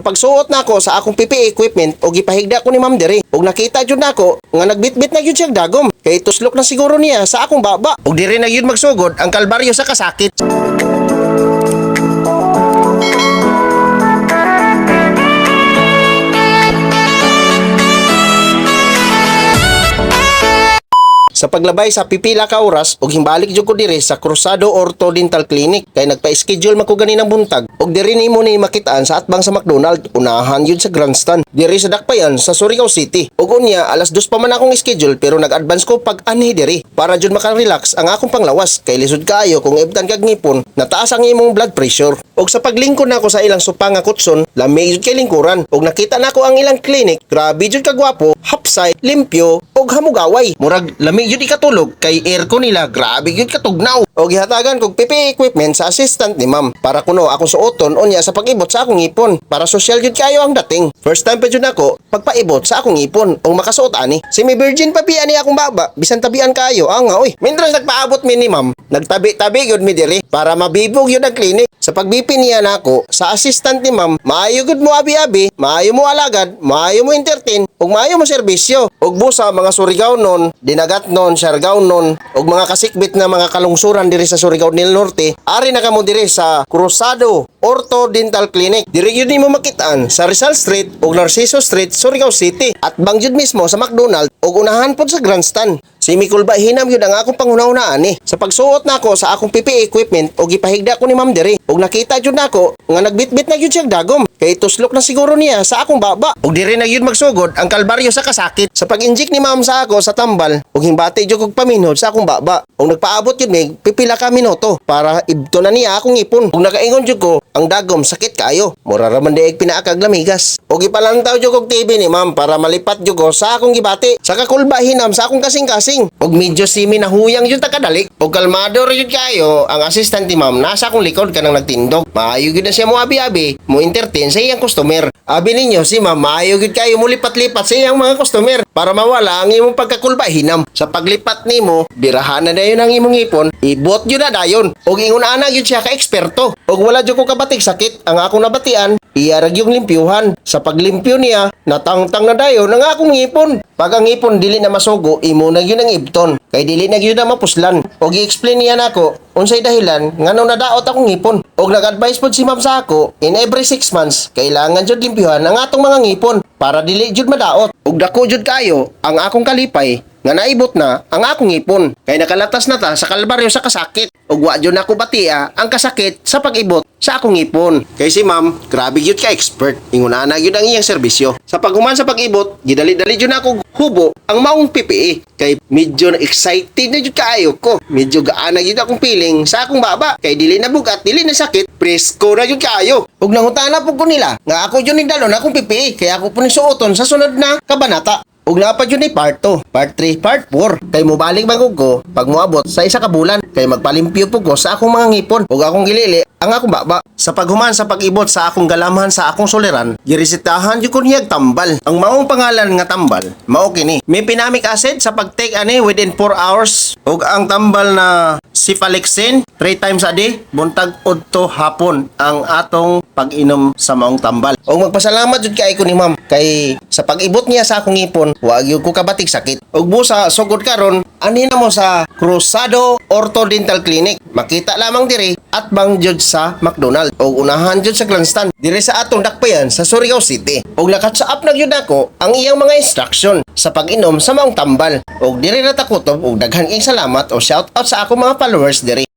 Sa pagsuot nako sa akong PPE equipment og gipahigda ko ni Ma'am Dere. Og nakita jud nako nga nagbitbit na gyud siya dagom. Kay tuslok na siguro niya sa akong baba. Og diri na gyud magsugod ang kalbaryo sa kasakit. Sa paglabay sa pipila ka oras og himbalik jud ko dire sa Cruzado Ortho Dental Clinic kay nagpa-schedule man ko ganinang buntag og diri nimo ni makitaan sa atbang sa McDonald unahan yun sa Grandstand diri sa Dakpayan sa Surigao City. Ug unya alas 2 pa man akong schedule pero nag-advance ko pag anhi diri para jud maka-relax ang akong panglawas kay lisod kaayo kung ibtan kag ngipon nataas ang imong blood pressure. Og sa paglingkod nako sa ilang supa nga kutson lamig jud kay lingkuran. Og nakita nako ang ilang clinic grabe jud ka gwapo hapsay limpyo og hamugaway murag lamig jud ikatulog kay aircon nila grabe jud katugnaw. Og gihatagan kog PPE equipment sa assistant ni ma'am para kuno akong suoton unya sa pag-ibot sa akong ngipon para social jud kayo ang dating. First time pa jud nako pagpaibot sa akong ngipon og makasuot ani. Si may virgin pa pian ni akong baba bisan tabian kayo ah nga oy mindras nagpaabot mi ni ma'am nagtabi-tabi yun mi diri para mabibog yun ang clinic. Sa pagbipi niya nako sa assistant ni ma'am maayo gud mo abi-abi maayo mo alagad maayo mo entertain ug maayo mo serbisyo. Ug busa mga Surigao non dinagat non Siargao non ug mga kasikbit na mga kalungsuran diri sa Surigao del Norte ari na kamo diri sa Cruzado Ortho Dental Clinic diri yun nimo makitaan sa Rizal Street ug Narciso Street Surigao City at bangjud mismo sa McDonald ug unahan pod sa Grandstand Si Mikul ba hinam yun ang akong pangunaw ani. Sa pagsuot nako sa akong PPE equipment o gipahigda ko ni Ma'am Dere. Og nakita jud nako nga nagbitbit na gyud siya dagom. Kay tuslok na siguro niya sa akong baba. Og diri na gyud magsugod ang kalbaryo sa kasakit. Sa pag-inject ni Ma'am sa ako sa tambal og himbati jud kog paminhod sa akong baba. Og nagpaabot yun mig pipila ka minuto para ibto na niya akong ipon. Og nakaingon jud ko ang dagom sakit kaayo. Mura ra man diig pinaakag lamigas. Og ipalantaw jud kog TV ni Ma'am para malipat jud ko sa akong gibati. Sa kakulba hinam sa akong kasing-kasing. Og medyo simi na huyang yun takadalik. Og kalmado rin yun kayo, ang assistant ni ma'am nasa akong likod ka nang nagtindog. Maayo yun na siya mo abi-abi, mo entertain sa iyang customer. Abi ninyo si ma'am, maayo yun kayo mo lipat-lipat sa iyang mga customer para mawala ang imong pagkakulba hinam. Sa paglipat nimo, birahan na dayon ang imong ipon, ibot yun na dayon. Og ingon ana yun siya ka eksperto. Og wala jud ko kabatig sakit, ang akong nabatian, iyarag yung limpyuhan. Sa paglimpyo niya, natangtang na dayon ang akong ngipon. Pag ang ngipon dili na masugo, imo na yun ang ibton. Kay dili na yun na mapuslan. Og i-explain niya nako unsay dahilan ngano nadaot akong ngipon. Og nag-advise pod si ma'am sa ako, in every 6 months, kailangan jud limpyuhan ang atong mga ngipon para dili jud madaot. Og dako jud kayo ang akong kalipay nga naibot na ang akong ngipon. Kay nakalatas na ta sa kalbaryo sa kasakit. Ug wa jud nako batia ang kasakit sa pag-ibot sa akong ngipon. Kay si ma'am, grabe gyud ka expert. Ingon ana gyud ang iyang serbisyo. Sa paghuman sa pag-ibot, gidali-dali jud nako hubo ang maong PPE. Kay medyo na excited na jud kaayo ko. Medyo gaana gyud akong feeling sa akong baba. Kay dili na bugat, dili na sakit, presko na jud kaayo. Ug nangutana po ko nila nga ako jud ni dalon akong PPE kaya ako po ni suoton sa sunod na kabanata. Ug napad yun ni part 2, part 3, part 4. Kay mobalik bagog ko pag moabot sa isa ka bulan. Kay magpalimpyo po ko sa akong mga ngipon. Ug akong gilili ang akong baba. Sa paghuman sa pag-ibot sa akong galamhan sa akong soliran, giresitahan jud ko niyag tambal. Ang maong pangalan nga tambal, mao kini. May pinamic acid sa pag-take ani within 4 hours. Ug ang tambal na Cefalexin 3 times a day, buntag udto hapon ang atong pag-inom sa maong tambal. Og magpasalamat jud kay ko ni ma'am kay sa pag-ibot niya sa akong ngipon, wa gyud ko kabatik sakit. Ug busa sugod karon, ani na mo sa Cruzado Ortho Dental Clinic. Makita lamang diri at bang jud sa McDonald og unahan jud sa Grandstand diri sa atong dakpayan sa Surigao City. Og nakatsaap na gyud ako ang iyang mga instruction sa pag-inom sa maong tambal. Og diri na takutob og daghang salamat o shout out sa ako mga followers diri.